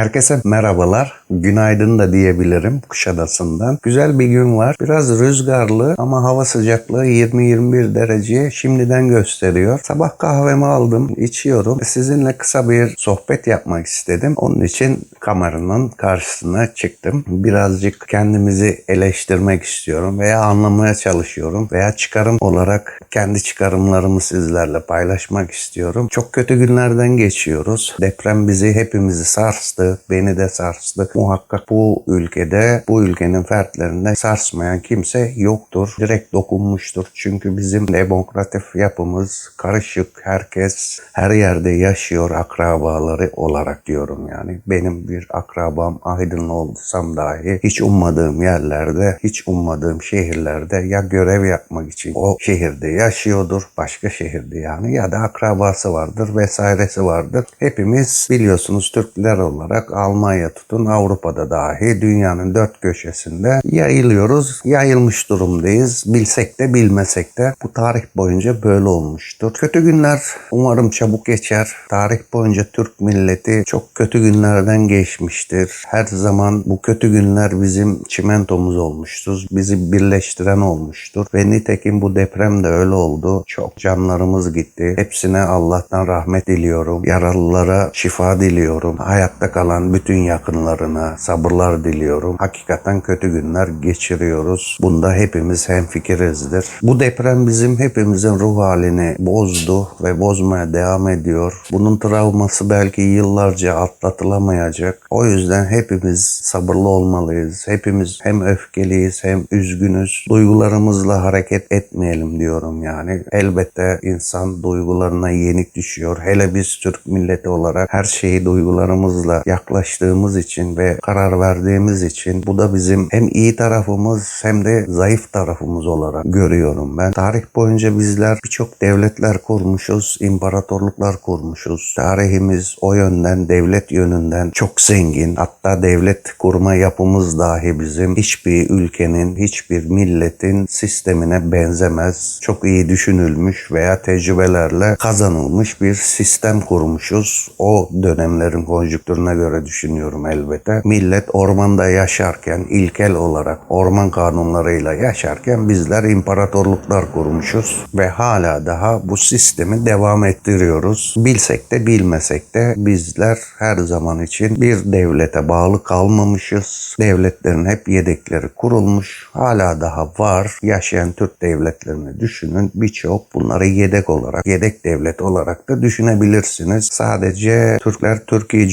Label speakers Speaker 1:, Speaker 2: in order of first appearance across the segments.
Speaker 1: Herkese merhabalar. Günaydın da diyebilirim Kuşadası'ndan. Güzel bir gün var. Biraz rüzgarlı ama hava sıcaklığı 20-21 derece şimdiden gösteriyor. Sabah kahvemi aldım, içiyorum. Sizinle kısa bir sohbet yapmak istedim. Onun için kameranın karşısına çıktım. Birazcık kendimizi eleştirmek istiyorum veya anlamaya çalışıyorum veya çıkarım olarak kendi çıkarımlarımı sizlerle paylaşmak istiyorum. Çok kötü günlerden geçiyoruz. Deprem bizi hepimizi sarstı, beni de sarstı. Muhakkak bu ülkede, bu ülkenin fertlerinde sarsmayan kimse yoktur. Direkt dokunmuştur. Çünkü bizim demokratik yapımız karışık. Herkes her yerde yaşıyor akrabaları olarak diyorum yani. Benim bir akrabam Aydınlı olsam dahi hiç ummadığım yerlerde, hiç ummadığım şehirlerde ya görev yapmak için o şehirde yaşıyordur. Başka şehirde yani ya da akrabası vardır vesairesi vardır. Hepimiz biliyorsunuz Türkler olarak Almanya tutun Avrupa'da dahi dünyanın dört köşesinde yayılıyoruz. Yayılmış durumdayız. Bilsek de bilmesek de bu tarih boyunca böyle olmuştur. Kötü günler umarım çabuk geçer. Tarih boyunca Türk milleti çok kötü günlerden geçmiştir. Her zaman bu kötü günler bizim çimentomuz olmuştur. Bizi birleştiren olmuştur. Ve nitekim bu deprem de öyle oldu. Çok canlarımız gitti. Hepsine Allah'tan rahmet diliyorum. Yaralılara şifa diliyorum. Hayatta kalan bütün yakınlarına sabırlar diliyorum. Hakikaten kötü günler geçiriyoruz. Bunda hepimiz hemfikirizdir. Bu deprem bizim hepimizin ruh halini bozdu ve bozmaya devam ediyor. Bunun travması belki yıllarca atlatılamayacak. O yüzden hepimiz sabırlı olmalıyız. Hepimiz hem öfkeliyiz hem üzgünüz. Duygularımızla hareket etmeyelim diyorum yani. Elbette insan duygularına yenik düşüyor. Hele biz Türk milleti olarak her şeyi duygularımızla yaklaştığımız için ve karar verdiğimiz için bu da bizim hem iyi tarafımız hem de zayıf tarafımız olarak görüyorum ben. Tarih boyunca bizler birçok devletler kurmuşuz, imparatorluklar kurmuşuz. Tarihimiz o yönden, devlet yönünden çok zengin. Hatta devlet kurma yapımız dahi bizim hiçbir ülkenin, hiçbir milletin sistemine benzemez. Çok iyi düşünülmüş veya tecrübelerle kazanılmış bir sistem kurmuşuz. O dönemlerin konjüktürüne göre düşünüyorum elbette. Millet ormanda yaşarken ilkel olarak orman kanunlarıyla yaşarken bizler imparatorluklar kurmuşuz ve hala daha bu sistemi devam ettiriyoruz. Bilsek de bilmesek de bizler her zaman için bir devlete bağlı kalmamışız. Devletlerin hep yedekleri kurulmuş. Hala daha var. Yaşayan Türk devletlerini düşünün. Birçok bunları yedek olarak, yedek devlet olarak da düşünebilirsiniz. Sadece Türkler Türkiye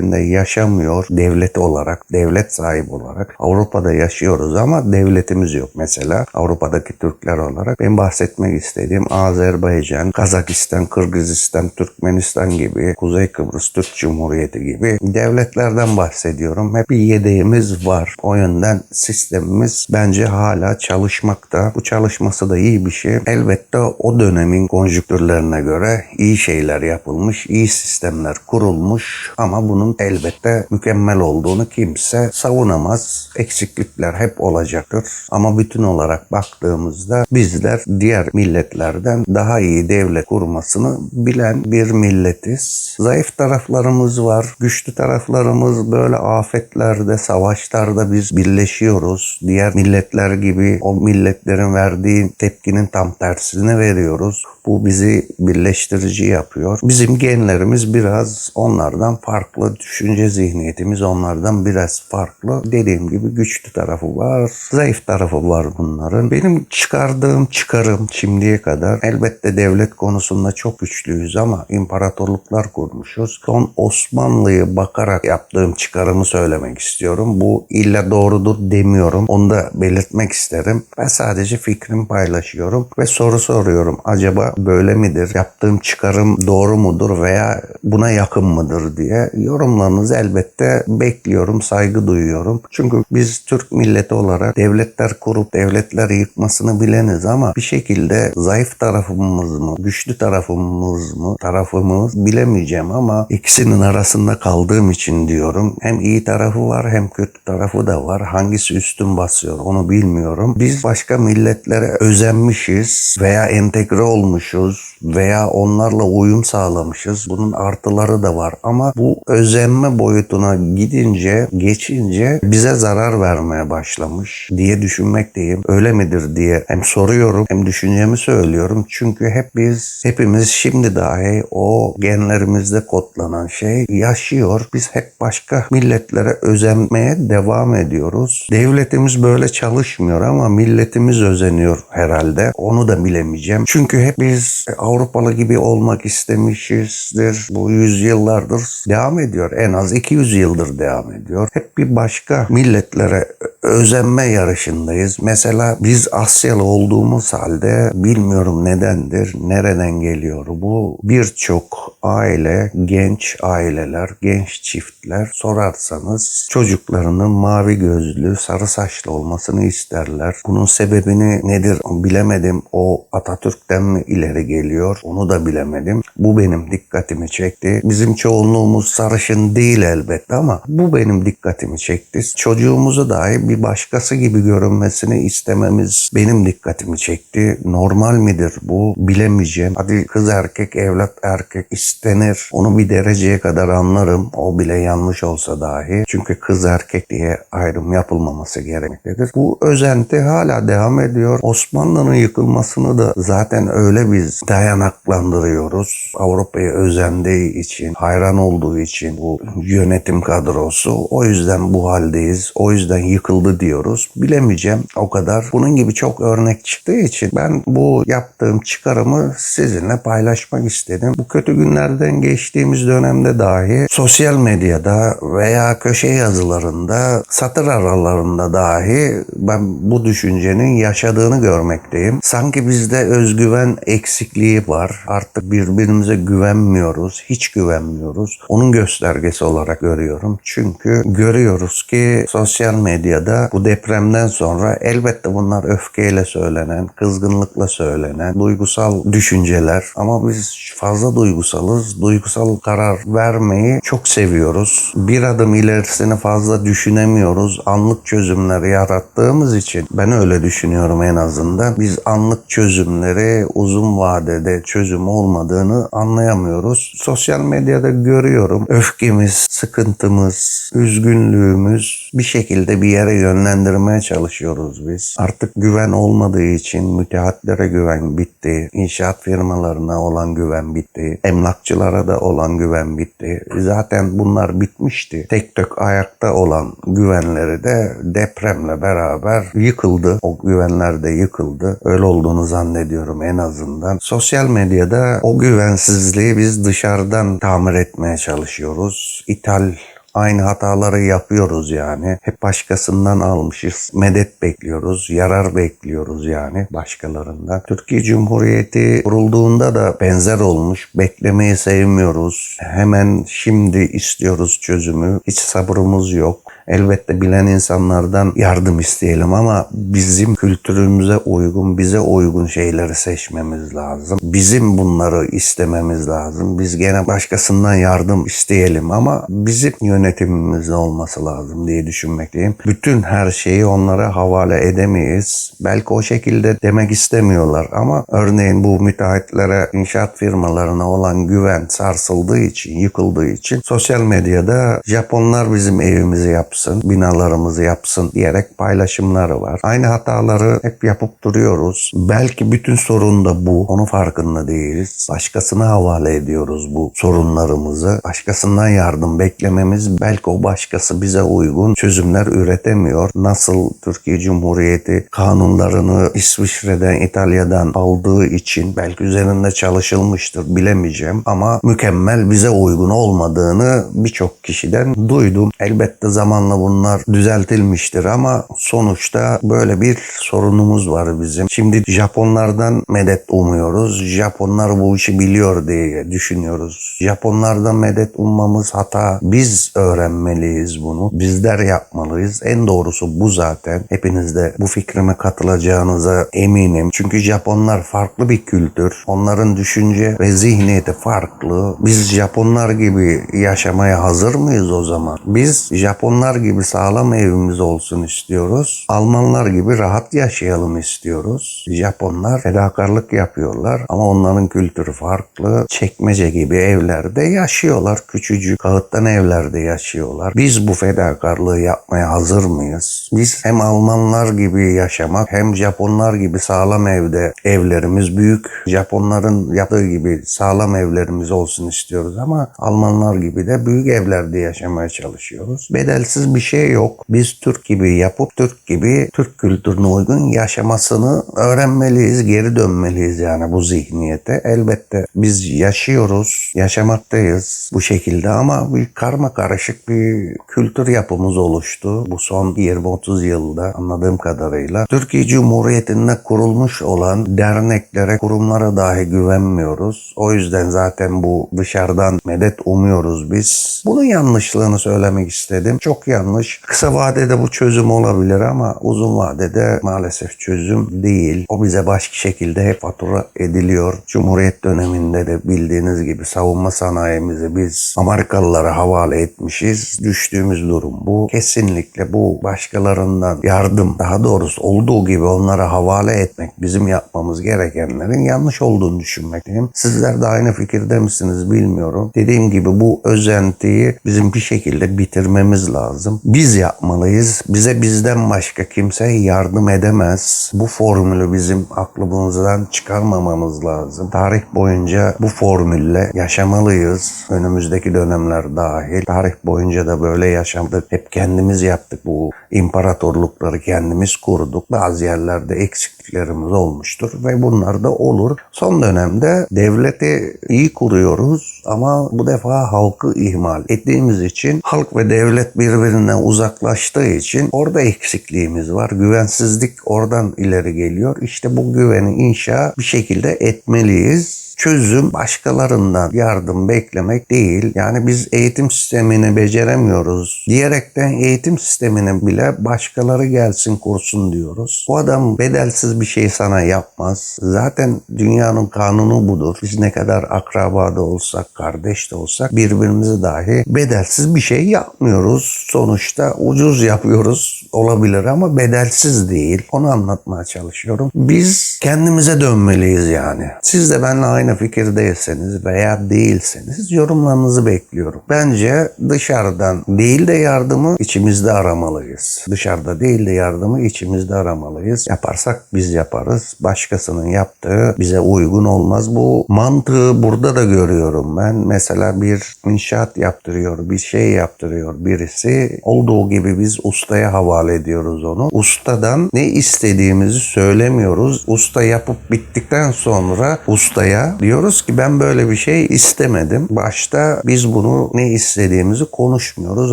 Speaker 1: Cumhuriyeti'nde yaşamıyor devlet olarak, devlet sahibi olarak. Avrupa'da yaşıyoruz ama devletimiz yok. Mesela Avrupa'daki Türkler olarak ben bahsetmek istediğim Azerbaycan, Kazakistan, Kırgızistan, Türkmenistan gibi, Kuzey Kıbrıs Türk Cumhuriyeti gibi devletlerden bahsediyorum. Hep bir yedeğimiz var. O yönden sistemimiz bence hala çalışmakta. Bu çalışması da iyi bir şey. Elbette o dönemin konjüktürlerine göre iyi şeyler yapılmış, iyi sistemler kurulmuş ama bunun elbette mükemmel olduğunu kimse savunamaz. Eksiklikler hep olacaktır. Ama bütün olarak baktığımızda bizler diğer milletlerden daha iyi devlet kurmasını bilen bir milletiz. Zayıf taraflarımız var, güçlü taraflarımız böyle afetlerde, savaşlarda biz birleşiyoruz. Diğer milletler gibi o milletlerin verdiği tepkinin tam tersini veriyoruz. Bu bizi birleştirici yapıyor. Bizim genlerimiz biraz onlardan farklı. Düşünce zihniyetimiz onlardan biraz farklı. Dediğim gibi güçlü tarafı var, zayıf tarafı var bunların. Benim çıkardığım çıkarım şimdiye kadar elbette devlet konusunda çok güçlüyüz ama imparatorluklar kurmuşuz. Son Osmanlı'yı bakarak yaptığım çıkarımı söylemek istiyorum. Bu illa doğrudur demiyorum. Onu da belirtmek isterim. Ben sadece fikrimi paylaşıyorum ve soru soruyorum. Acaba böyle midir? Yaptığım çıkarım doğru mudur veya buna yakın mıdır diye yorumlarınızı elbette bekliyorum, saygı duyuyorum. Çünkü biz Türk milleti olarak devletler kurup devletler yıkmasını bileniz ama bir şekilde zayıf tarafımız mı, güçlü tarafımız mı, tarafımız bilemeyeceğim ama ikisinin arasında kaldığım için diyorum. Hem iyi tarafı var hem kötü tarafı da var. Hangisi üstün basıyor onu bilmiyorum. Biz başka milletlere özenmişiz veya entegre olmuşuz veya onlarla uyum sağlamışız. Bunun artıları da var ama bu özenme boyutuna gidince, geçince bize zarar vermeye başlamış diye düşünmekteyim. Öyle midir diye hem soruyorum hem düşüncemi söylüyorum. Çünkü hep biz, hepimiz şimdi dahi o genlerimizde kodlanan şey yaşıyor. Biz hep başka milletlere özenmeye devam ediyoruz. Devletimiz böyle çalışmıyor ama milletimiz özeniyor herhalde. Onu da bilemeyeceğim. Çünkü hep biz Avrupalı gibi olmak istemişizdir. Bu yüzyıllardır devam ediyor. En az 200 yıldır devam ediyor. Hep bir başka milletlere özenme yarışındayız. Mesela biz Asyalı olduğumuz halde bilmiyorum nedendir, nereden geliyor bu. Birçok aile, genç aileler, genç çiftler sorarsanız çocuklarının mavi gözlü, sarı saçlı olmasını isterler. Bunun sebebini nedir bilemedim. O Atatürk'ten mi ileri geliyor onu da bilemedim. Bu benim dikkatimi çekti. Bizim çoğunluğumuz sarışın değil elbette ama bu benim dikkatimi çekti. Çocuğumuzu dahi bir başkası gibi görünmesini istememiz benim dikkatimi çekti. Normal midir bu bilemeyeceğim. Hadi kız erkek, evlat erkek istenir. Onu bir dereceye kadar anlarım. O bile yanlış olsa dahi. Çünkü kız erkek diye ayrım yapılmaması gerekmektedir. Bu özenti hala devam ediyor. Osmanlı'nın yıkılmasını da zaten öyle biz dayanaklandırıyoruz. Avrupa'ya özendiği için, hayran olduğu için bu yönetim kadrosu. O yüzden bu haldeyiz. O yüzden yıkıldı diyoruz. Bilemeyeceğim o kadar. Bunun gibi çok örnek çıktığı için ben bu yaptığım çıkarımı sizinle paylaşmak istedim. Bu kötü günlerden geçtiğimiz dönemde dahi sosyal medyada veya köşe yazılarında, satır aralarında dahi ben bu düşüncenin yaşadığını görmekteyim. Sanki bizde özgüven eksikliği var. Artık birbirimize güvenmiyoruz, hiç güvenmiyoruz. Onun göstergesi olarak görüyorum. Çünkü görüyoruz ki sosyal medyada bu depremden sonra elbette bunlar öfkeyle söylenen, kızgınlıkla söylenen duygusal düşünceler ama biz fazla duygusalız. Duygusal karar vermeyi çok seviyoruz. Bir adım ilerisini fazla düşünemiyoruz. Anlık çözümler yarattığımız için ben öyle düşünüyorum en azından. Biz anlık çözümleri uzun vadede çözüm olmadığını anlayamıyoruz. Sosyal medyada görüyorum öfkemiz, sıkıntımız, üzgünlüğümüz bir şekilde bir yere yönlendirmeye çalışıyoruz biz. Artık güven olmadığı için müteahhitlere güven bitti. İnşaat firmalarına olan güven bitti. Emlakçılara da olan güven bitti. Zaten bunlar bitmişti. Tek tök ayakta olan güvenleri de depremle beraber yıkıldı. O güvenler de yıkıldı. Öyle olduğunu zannediyorum en azından. Sosyal medyada o güvensizliği biz dışarıdan tamir etmeye çalışıyoruz. İthal Aynı hataları yapıyoruz yani. Hep başkasından almışız. Medet bekliyoruz, yarar bekliyoruz yani başkalarından. Türkiye Cumhuriyeti kurulduğunda da benzer olmuş. Beklemeyi sevmiyoruz. Hemen şimdi istiyoruz çözümü. Hiç sabrımız yok. Elbette bilen insanlardan yardım isteyelim ama bizim kültürümüze uygun, bize uygun şeyleri seçmemiz lazım. Bizim bunları istememiz lazım. Biz gene başkasından yardım isteyelim ama bizim yönetimimizde olması lazım diye düşünmekteyim. Bütün her şeyi onlara havale edemeyiz. Belki o şekilde demek istemiyorlar ama örneğin bu müteahhitlere, inşaat firmalarına olan güven sarsıldığı için, yıkıldığı için sosyal medyada Japonlar bizim evimizi yapsın, binalarımızı yapsın diyerek paylaşımları var. Aynı hataları hep yapıp duruyoruz. Belki bütün sorun da bu. Onun farkında değiliz. Başkasına havale ediyoruz bu sorunlarımızı. Başkasından yardım beklememiz belki o başkası bize uygun çözümler üretemiyor. Nasıl Türkiye Cumhuriyeti kanunlarını İsviçre'den, İtalya'dan aldığı için belki üzerinde çalışılmıştır bilemeyeceğim ama mükemmel bize uygun olmadığını birçok kişiden duydum. Elbette zamanla bunlar düzeltilmiştir ama sonuçta böyle bir sorunumuz var bizim. Şimdi Japonlardan medet umuyoruz. Japonlar bu işi biliyor diye düşünüyoruz. Japonlardan medet ummamız hata. Biz öğrenmeliyiz bunu. Bizler yapmalıyız. En doğrusu bu zaten. Hepiniz de bu fikrime katılacağınıza eminim. Çünkü Japonlar farklı bir kültür. Onların düşünce ve zihniyeti farklı. Biz Japonlar gibi yaşamaya hazır mıyız o zaman? Biz Japonlar Almanlar gibi sağlam evimiz olsun istiyoruz. Almanlar gibi rahat yaşayalım istiyoruz. Japonlar fedakarlık yapıyorlar ama onların kültürü farklı. Çekmece gibi evlerde yaşıyorlar. Küçücük kağıttan evlerde yaşıyorlar. Biz bu fedakarlığı yapmaya hazır mıyız? Biz hem Almanlar gibi yaşamak hem Japonlar gibi sağlam evde evlerimiz büyük. Japonların yaptığı gibi sağlam evlerimiz olsun istiyoruz ama Almanlar gibi de büyük evlerde yaşamaya çalışıyoruz. Bedelsiz bir şey yok. Biz Türk gibi yapıp Türk gibi Türk kültürüne uygun yaşamasını öğrenmeliyiz, geri dönmeliyiz yani bu zihniyete. Elbette biz yaşıyoruz, yaşamaktayız bu şekilde ama bir karma karışık bir kültür yapımız oluştu bu son 20-30 yılda anladığım kadarıyla. Türkiye Cumhuriyeti'nde kurulmuş olan derneklere, kurumlara dahi güvenmiyoruz. O yüzden zaten bu dışarıdan medet umuyoruz biz. Bunun yanlışlığını söylemek istedim. Çok yanlış. Kısa vadede bu çözüm olabilir ama uzun vadede maalesef çözüm değil. O bize başka şekilde hep fatura ediliyor. Cumhuriyet döneminde de bildiğiniz gibi savunma sanayimizi biz Amerikalılara havale etmişiz. Düştüğümüz durum bu. Kesinlikle bu başkalarından yardım daha doğrusu olduğu gibi onlara havale etmek bizim yapmamız gerekenlerin yanlış olduğunu düşünmekteyim. Sizler de aynı fikirde misiniz bilmiyorum. Dediğim gibi bu özentiyi bizim bir şekilde bitirmemiz lazım. Biz yapmalıyız. Bize bizden başka kimse yardım edemez. Bu formülü bizim aklımızdan çıkarmamamız lazım. Tarih boyunca bu formülle yaşamalıyız. Önümüzdeki dönemler dahil. Tarih boyunca da böyle yaşadık. Hep kendimiz yaptık bu imparatorlukları kendimiz kurduk. Bazı yerlerde eksikliklerimiz olmuştur ve bunlar da olur. Son dönemde devleti iyi kuruyoruz ama bu defa halkı ihmal ettiğimiz için halk ve devlet birbirinden uzaklaştığı için orada eksikliğimiz var. Güvensizlik oradan ileri geliyor. İşte bu güveni inşa bir şekilde etmeliyiz çözüm başkalarından yardım beklemek değil. Yani biz eğitim sistemini beceremiyoruz diyerekten eğitim sistemini bile başkaları gelsin kursun diyoruz. Bu adam bedelsiz bir şey sana yapmaz. Zaten dünyanın kanunu budur. Biz ne kadar akraba da olsak, kardeş de olsak birbirimize dahi bedelsiz bir şey yapmıyoruz. Sonuçta ucuz yapıyoruz olabilir ama bedelsiz değil. Onu anlatmaya çalışıyorum. Biz kendimize dönmeliyiz yani. Siz de benimle aynı fikirdeyseniz veya değilseniz yorumlarınızı bekliyorum. Bence dışarıdan değil de yardımı içimizde aramalıyız. Dışarıda değil de yardımı içimizde aramalıyız. Yaparsak biz yaparız. Başkasının yaptığı bize uygun olmaz. Bu mantığı burada da görüyorum ben. Mesela bir inşaat yaptırıyor, bir şey yaptırıyor birisi. Olduğu gibi biz ustaya havale ediyoruz onu. Ustadan ne istediğimizi söylemiyoruz. Usta yapıp bittikten sonra ustaya diyoruz ki ben böyle bir şey istemedim. Başta biz bunu ne istediğimizi konuşmuyoruz.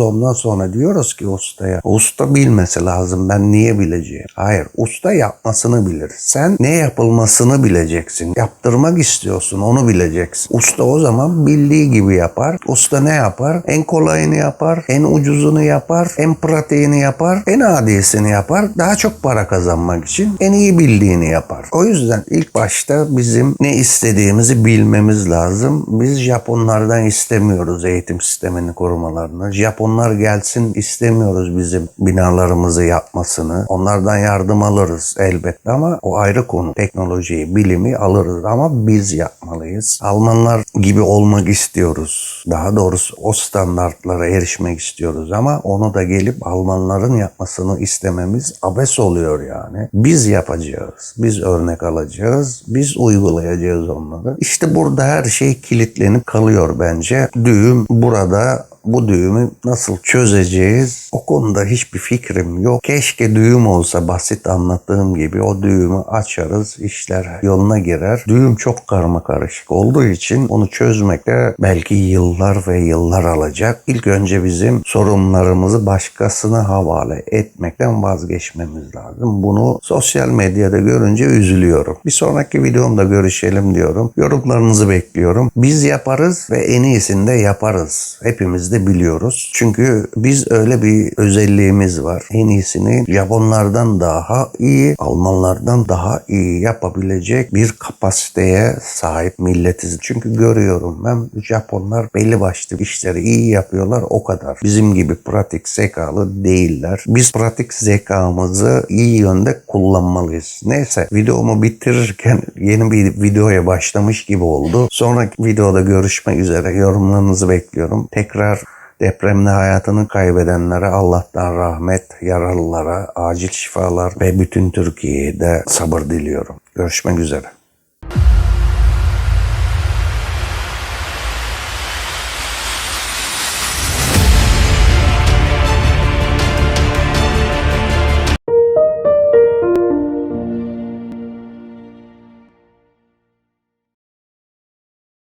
Speaker 1: Ondan sonra diyoruz ki ustaya usta bilmesi lazım. Ben niye bileceğim? Hayır. Usta yapmasını bilir. Sen ne yapılmasını bileceksin. Yaptırmak istiyorsun. Onu bileceksin. Usta o zaman bildiği gibi yapar. Usta ne yapar? En kolayını yapar. En ucuzunu yapar. En pratiğini yapar. En adiyesini yapar. Daha çok para kazanmak için en iyi bildiğini yapar. O yüzden ilk başta bizim ne istediğimizi bilmemiz lazım. Biz Japonlardan istemiyoruz eğitim sistemini korumalarını. Japonlar gelsin istemiyoruz bizim binalarımızı yapmasını. Onlardan yardım alırız elbette ama o ayrı konu. Teknolojiyi, bilimi alırız ama biz yapmalıyız. Almanlar gibi olmak istiyoruz. Daha doğrusu o standartlara erişmek istiyoruz ama onu da gelip Almanların yapmasını istememiz abes oluyor yani. Biz yapacağız. Biz örnek alacağız. Biz uygulayacağız onları. İşte burada her şey kilitlenip kalıyor bence. Düğüm burada bu düğümü nasıl çözeceğiz? O konuda hiçbir fikrim yok. Keşke düğüm olsa basit anlattığım gibi o düğümü açarız, işler yoluna girer. Düğüm çok karma karışık olduğu için onu çözmekte belki yıllar ve yıllar alacak. İlk önce bizim sorunlarımızı başkasına havale etmekten vazgeçmemiz lazım. Bunu sosyal medyada görünce üzülüyorum. Bir sonraki videomda görüşelim diyorum. Yorumlarınızı bekliyorum. Biz yaparız ve en iyisini de yaparız. Hepimiz de de biliyoruz. Çünkü biz öyle bir özelliğimiz var. En iyisini Japonlardan daha iyi, Almanlardan daha iyi yapabilecek bir kapasiteye sahip milletiz. Çünkü görüyorum ben Japonlar belli başlı işleri iyi yapıyorlar o kadar. Bizim gibi pratik zekalı değiller. Biz pratik zekamızı iyi yönde kullanmalıyız. Neyse videomu bitirirken yeni bir videoya başlamış gibi oldu. Sonraki videoda görüşmek üzere. Yorumlarınızı bekliyorum. Tekrar depremde hayatını kaybedenlere Allah'tan rahmet, yaralılara acil şifalar ve bütün Türkiye'ye de sabır diliyorum. Görüşmek üzere.